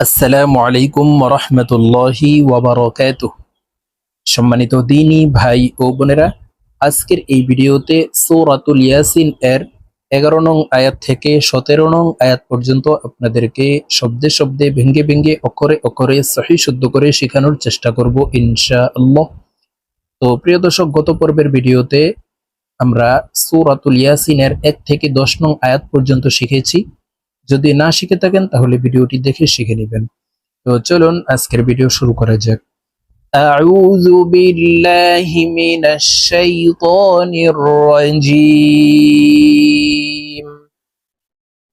আসসালামু আলাইকুম রহমতুল্লাহি ওয়াবারকাত সম্মানিত দিনী ভাই ও বোনেরা, আজকের এই ভিডিওতে সৌরাতুল ইয়াসিন এর এগারো নং আয়াত থেকে সতেরো নং আয়াত পর্যন্ত আপনাদেরকে শব্দে শব্দে, ভেঙ্গে ভেঙ্গে, অক্ষরে অক্ষরে, সহি শুদ্ধ করে শেখানোর চেষ্টা করব ইনশা আল্লাহ তো প্রিয় দর্শক, গত পর্বের ভিডিওতে আমরা সৌরাতুল ইয়াসিনের এক থেকে দশ নং আয়াত পর্যন্ত শিখেছি। যদি না শিখে থাকেন তাহলে ভিডিওটি দেখে শিখে নেবেন তো চলুন আজকের ভিডিও শুরু করা যাক أعوذ بالله من الشيطان الرجيم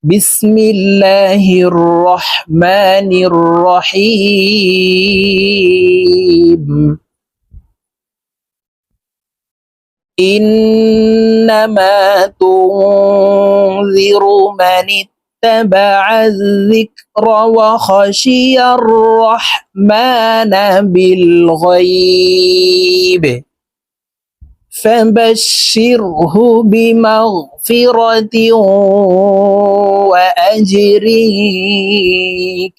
بسم الله الرحمن الرحيم إنما تنذر من اتبع الذكر وخشي الرحمن بالغيب فبشره بمغفرة وأجر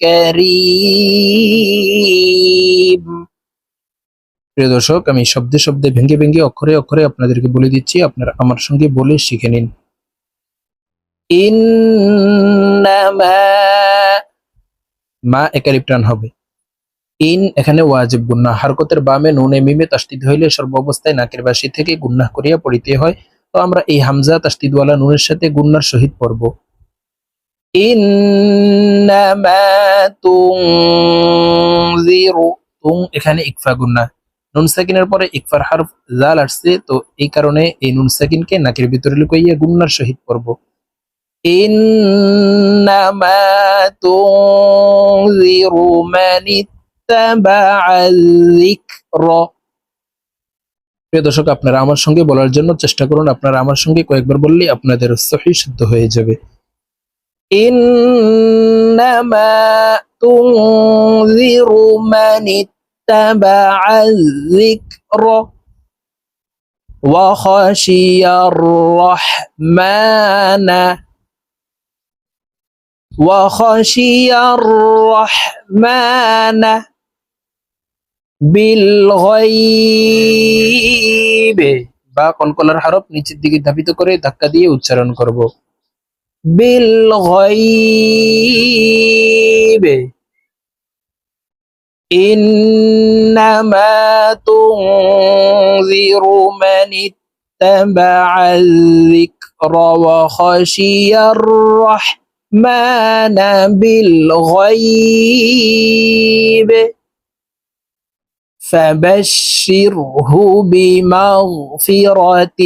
كريم প্রিয় দর্শক আমি শব্দে শব্দে ভেঙ্গে ভেঙ্গে অক্ষরে অক্ষরে আপনাদেরকে বলে দিচ্ছি আপনারা আমার সঙ্গে বলে শিখে নিন ইন্নামা মা একালিপ টান হবে। ইন এখানে ওয়াজিব গুন্না হারকতের বামে, নুনে, মিমে তাস্তিদ হইলে সর্বাবস্থায় নাকের বাসি থেকে গুন্না করিয়া পড়িতে হয়। তো আমরা এই হামজা তাস্তিদওয়ালা নুনের সাথে গুন্নার সহিত পড়ব। এখানে ইকফা গুন্না নুন সাকিনের পরে ইকফার হারফ জাল আসছে। তো এই কারণে এই নুন সাকিনকে নাকের ভিতরে লুকাইয়া গুন্নার সহিত পড়ব। إنما تنذر من اتبع الذكر প্রিয় দর্শক আপনারা আমার সঙ্গে বলার জন্য চেষ্টা করুন আপনারা আমার সঙ্গে কয়েকবার বললে আপনাদের সহি শুদ্ধ হয়ে যাবে إنما تنذر من اتبع الذكر وخشي الرحمن وخشي الرحمن بالغيب বা কনকলার হরফ নিচের দিকে ধাবিত করে ধাক্কা দিয়ে উচ্চারণ করব بالغيب إنما تنذر من اتبع الذكر وخشي الرحمن بالغيب فبشره بمغفرة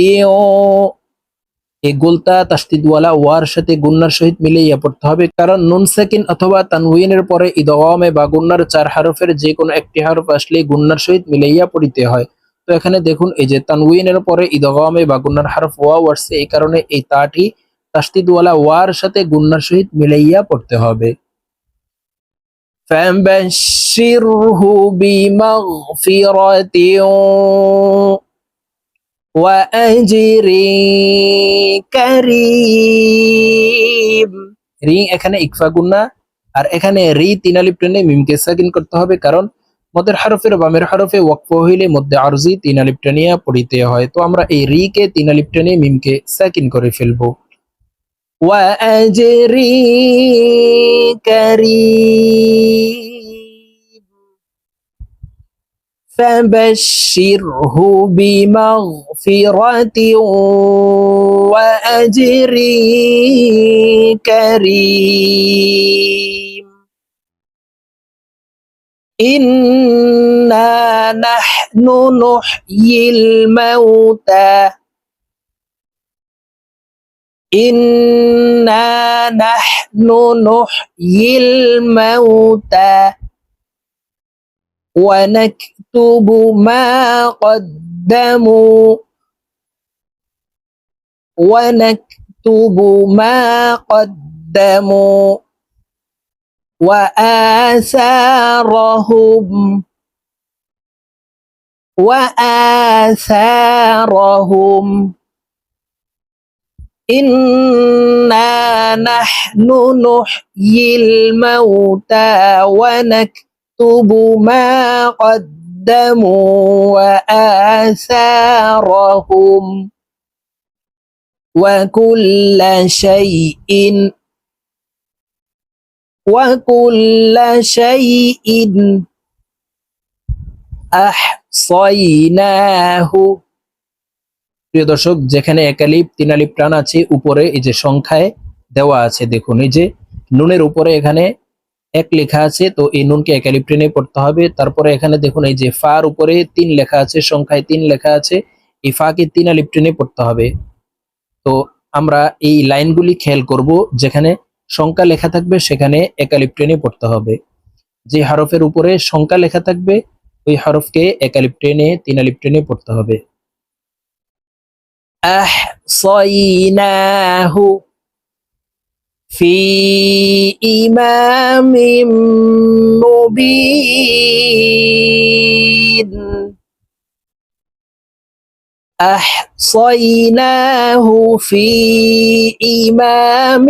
এই গোলতা তাস্তিদওয়ালা ওয়ার সাথে গুন্নার সহিত মিলাইয়া পড়তে হবে কারণ নুন সেকিন অথবা তানউইনের পরে ইদগামে বা গুন্নার চার হারফের যে কোনো একটি হারফ আসলে গুন্নার সহিত মিলাইয়া পড়িতে হয় তো এখানে দেখুন এই যে তানউইনের পরে ইদগামে বা গুন্নার হারফ ওয়াও আসছে এই কারণে এই তাটি তাস্তিদওয়ালা ওয়ার সাথে গুন্নার সহিত মিলাইয়া পড়তে হবে فبشره بمغفرة وأجر كريم রি এখানে ইকফা গুন্না আর এখানে রি তিনালিপ টেনে মিমকে সাকিন করতে হবে কারণ মদের হরফের বামের হরফে ওয়াকফ হইলে মধ্যে আরজি তিনালিপ টেনিয়া পড়িতে হয় তো আমরা এই রি কে তিনালিপ টেনে মিমকে সাকিন করে ফেলবো وأجر كريم. فبشره بمغفرة وأجر كريم. إنا نحن نحيي الموتى. إنا نحن نحيي الموتى ونكتب ما قدموا ونكتب ما قدموا وآثارهم وآثارهم إنا نحن نحيي الموتى ونكتب ما قدموا وآثارهم وكل شيء وكل شيء أحصيناه প্রিয় দর্শক, যেখানে একালিপ তিনালিপ টান আছে, উপরে এই যে সংখ্যায় দেওয়া আছে, দেখুন, এই যে নুনের উপরে এখানে এক লেখা আছে, তো এই নুনকে একালিপ টেনে পড়তে হবে। তারপরে এখানে দেখুন, এই যে ফার উপরে তিন লেখা আছে, সংখ্যায় তিন লেখা আছে, এই ফাকে তিন আলিপ টেনে পড়তে হবে। তো আমরা এই লাইনগুলি খেয়াল করব, যেখানে সংখ্যা লেখা থাকবে, সেখানে একালিপ টেনে পড়তে হবে। যে হরফের উপরে সংখ্যা লেখা থাকবে, ওই হরফকে একালিপ টেনে, তিন আলিপ টেনে পড়তে হবে। أحصيناه في إمام مبين. أحصيناه في إمام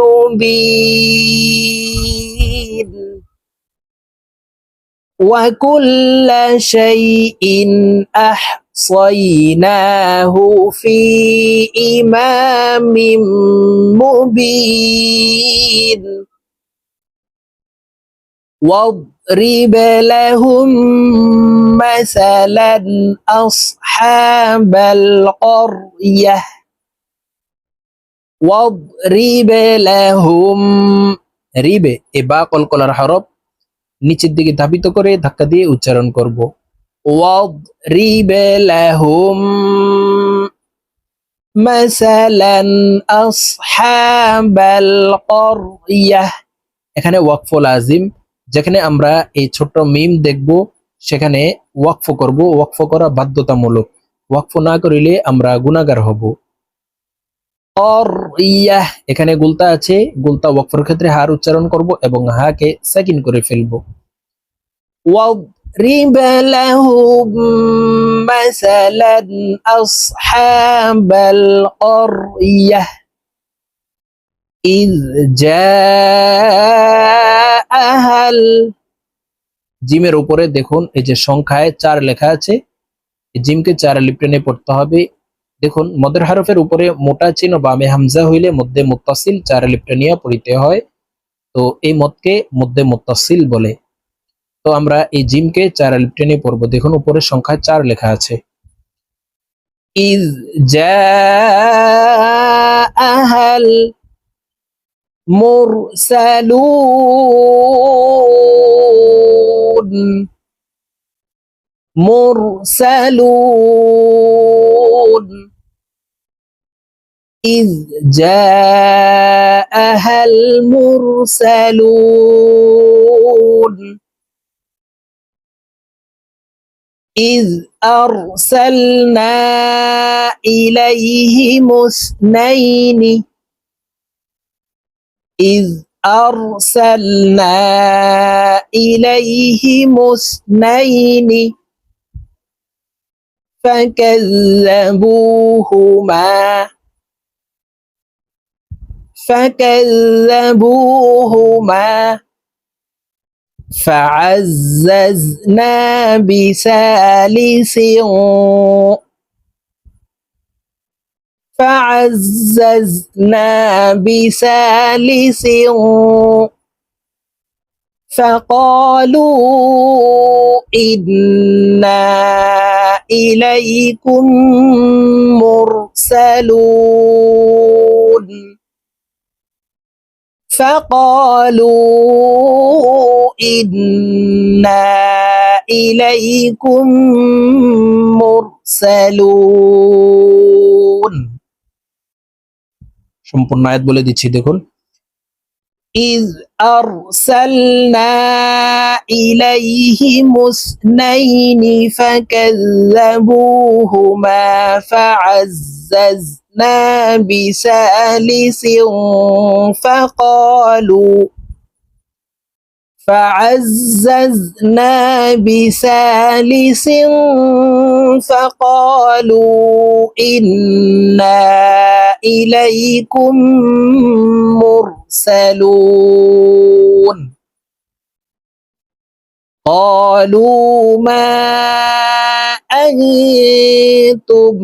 مبين. وكل شيء أحصيناه في إمام مبين واضرب لهم مثلا أصحاب القرية واضرب لهم রিবে এ বা কলকলার হরফ নিচের দিকে ধাবিত করে ধাক্কা দিয়ে উচ্চারণ করব واضرب لهم مثلا أصحاب القرية এখানে ওয়াকফুল আজিম যেখানে আমরা এই ছোট্ট মিম দেখব সেখানে ওয়াকফ করব ওয়াকফ করা বাধ্যতামূলক ওয়াকফ না করিলে আমরা গুনাগার হব ইয়াহ এখানে গুলতা আছে গুলতা ওয়াকফের ক্ষেত্রে হার উচ্চারণ করব এবং হাকে সেকিন করে ফেলব واضرب لهم مثلا أصحاب القرية إذ جاءها ال- জিমের উপরে দেখুন এই যে সংখ্যায় চার লেখা আছে এই জিমকে চার লিপ্টেনে পড়তে হবে দেখুন মদের হারফের উপরে মোটা চিহ্ন বামে হামজা হইলে মধ্যে মুত্তাসিল চার লিপ্টানিয়া পড়িতে হয় তো এই মদকে মধ্যে মুত্তাসিল বলে তো আমরা এই জিমকে চার লিপ্টেনে পড়বো দেখুন উপরে সংখ্যায় চার লেখা আছে ইজ জাআহাল মুরসালুন مرسلون إذ جاءها المرسلون إذ أرسلنا إليهم اثنين. إذ أرسلنا إليهم اثنين. فكذبوهما. فكذبوهما. فعززنا بثالث فعززنا بثالث فقالوا إنا إليكم مرسلون فقالوا إنا إليكم مرسلون সম্পূর্ণ আয়াত বলে দিচ্ছি দেখুন إذ أرسلنا إليهم اثنين فكذبوهما فعززنا بثالث فقالوا فعززنا بثالث فقالوا إنا إليكم مرسلون. قالوا ما أنتم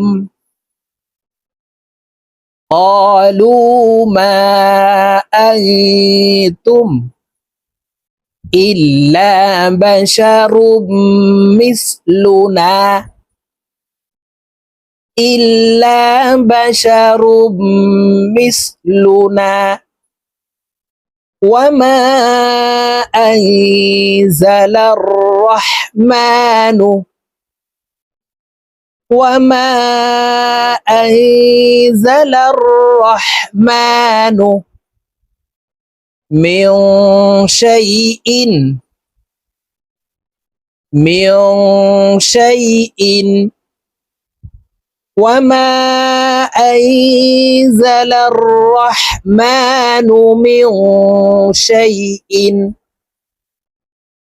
قالوا ما أنتم إلا بشر مثلنا إلا بشر مثلنا. وما أنزل الرحمن وما أنزل الرحمن من شيء من شيء وما أنزل الرحمن من شيء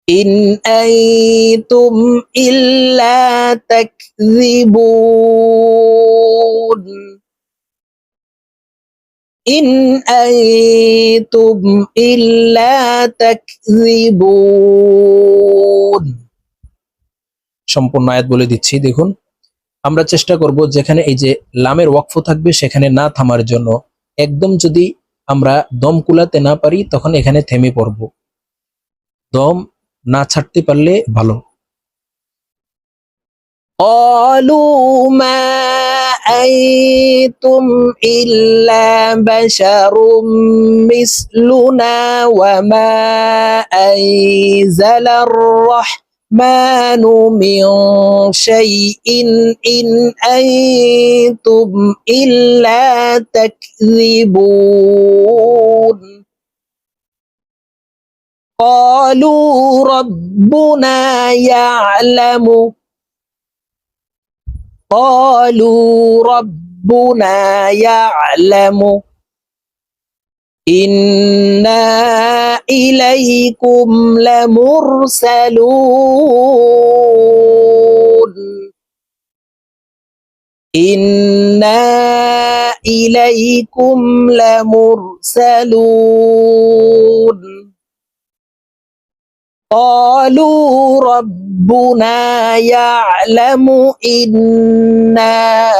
إن أنتم إلا تكذبون إن أنتم إلا تكذبون সম্পূর্ণ আয়াত বলে দিচ্ছি দেখুন আমরা চেষ্টা করব যেখানে এই যে লামের ওয়াকফ থাকবে সেখানে না থামার জন্য একদম যদি আমরা দম কুলাতে না পারি তখন এখানে থেমে পড়ব দম না ছাড়তে পারলে ভালো قالوا ما أنتم إلا بشر مثلنا وما أنزل الرحمن من شيء إن أنتم إلا تكذبون قالوا ربنا يعلم. قالوا ربنا يعلم. إنا إليكم لمرسلون. إنا إليكم لمرسلون. قالوا ربنا يعلم إنا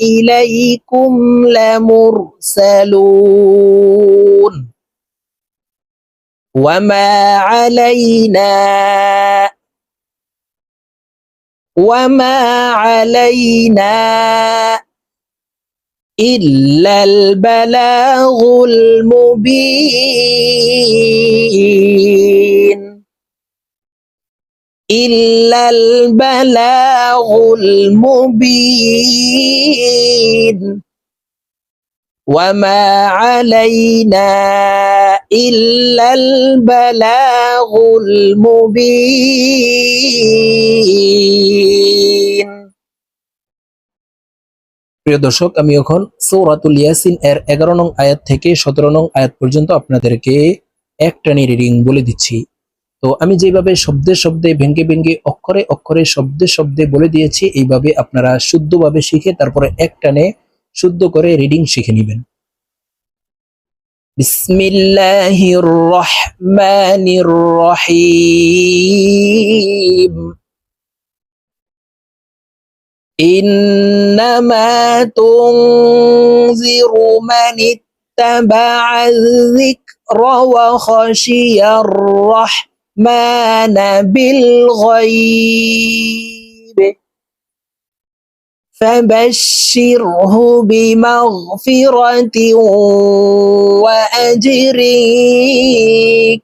إليكم لمرسلون. وما علينا وما علينا إلا البلاغ المبين. إلا البلاغ المبين وما علينا إلا البلاغ المبين প্রিয় দর্শক আমি এখন সৌরাতুল ইয়াসিন এর এগারো নং আয়াত থেকে সতেরো নং আয়াত পর্যন্ত আপনাদেরকে এক টানি রিডিং বলে দিচ্ছি তো আমি যেভাবে শব্দে শব্দে ভেঙ্গে ভেঙ্গে অক্ষরে অক্ষরে শব্দে শব্দে বলে দিয়েছি এইভাবে আপনারা শুদ্ধভাবে শিখে তারপরে এক টানে শুদ্ধ করে রিডিং শিখে নেবেন বিসমিল্লাহির রহমানির রহিম إنما تنذر من اتبع الذكر وخشي الرحمن بالغيب فبشره بمغفرة وأجر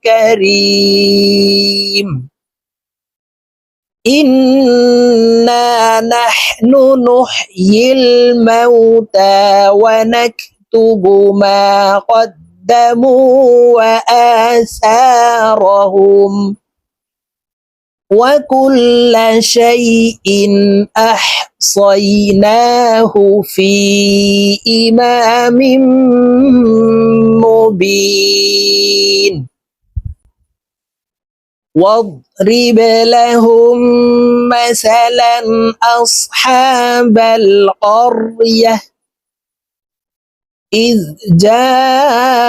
كريم. إنا نحن نحيي الموتى ونكتب ما قدموا وآثارهم وكل شيء أحصيناه في إمام مبين. واضرب لهم مثلا أصحاب القرية إذ جاءها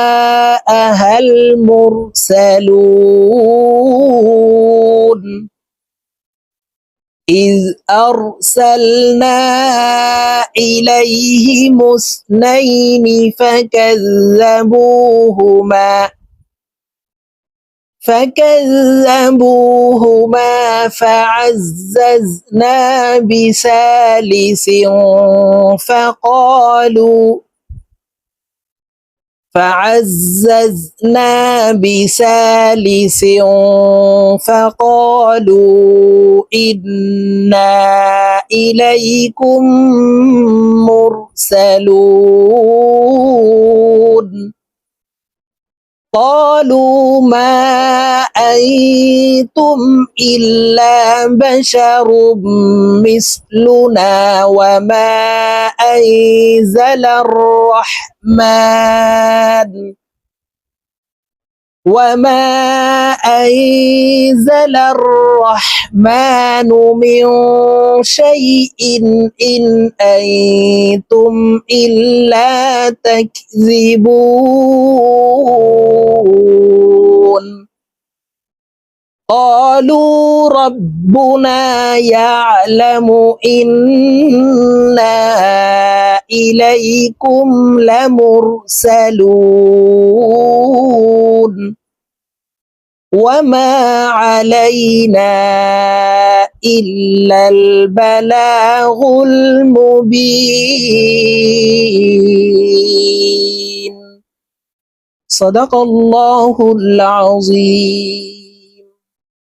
المرسلون. إذ أرسلنا إليهم اثنين فكذبوهما فكذبوهما فعززنا بثالث فقالوا فعززنا بثالث فقالوا إنا إليكم مرسلون. قالوا ما أنتم إلا بشر مثلنا وما أنزل الرحمن. وما أنزل الرحمن من شيء إن أنتم إلا تكذبون قالوا ربنا يعلم إنا إليكم لمرسلون وما علينا إلا البلاغ المبين صدق الله العظيم.